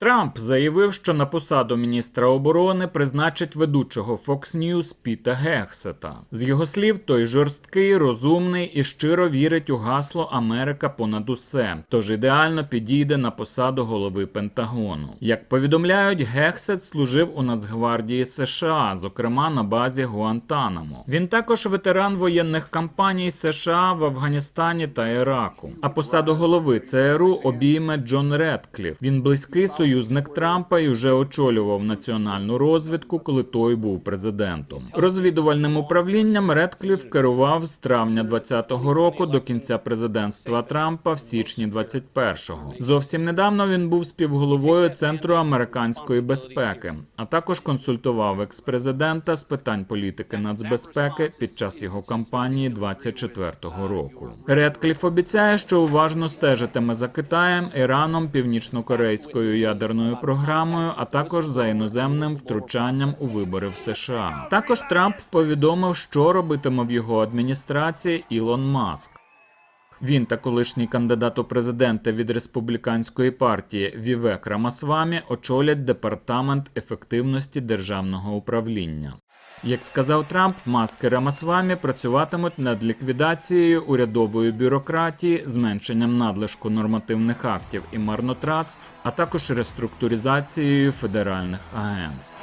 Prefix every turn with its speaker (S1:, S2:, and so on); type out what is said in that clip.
S1: Трамп заявив, що на посаду міністра оборони призначить ведучого Fox News Піта Гексета. З його слів, той жорсткий, розумний і щиро вірить у гасло Америка понад усе, тож ідеально підійде на посаду голови Пентагону. Як повідомляють, Гексет служив у Нацгвардії США, зокрема на базі Гуантанамо. Він також ветеран воєнних кампаній США в Афганістані та Іраку. А посаду голови ЦРУ обійме Джон Редкліф. Він близький союзник Трампа і вже очолював національну розвідку, коли той був президентом. Розвідувальним управлінням Редкліф керував з травня 2020 року до кінця президентства Трампа в січні 21-го. Зовсім недавно він був співголовою Центру американської безпеки, а також консультував екс-президента з питань політики нацбезпеки під час його кампанії 24-го року. Редкліф обіцяє, що уважно стежитиме за Китаєм, Іраном, північно-корейською ядерною програмою, а також за іноземним втручанням у вибори в США. Також Трамп повідомив, що робитиме в його адміністрації Ілон Маск. Він та колишній кандидат у президенти від республіканської партії Вівек Рамасвамі очолять департамент ефективності державного управління. Як сказав Трамп, маски Рамасвамі працюватимуть над ліквідацією урядової бюрократії, зменшенням надлишку нормативних актів і марнотратств, а також реструктуризацією федеральних агентств.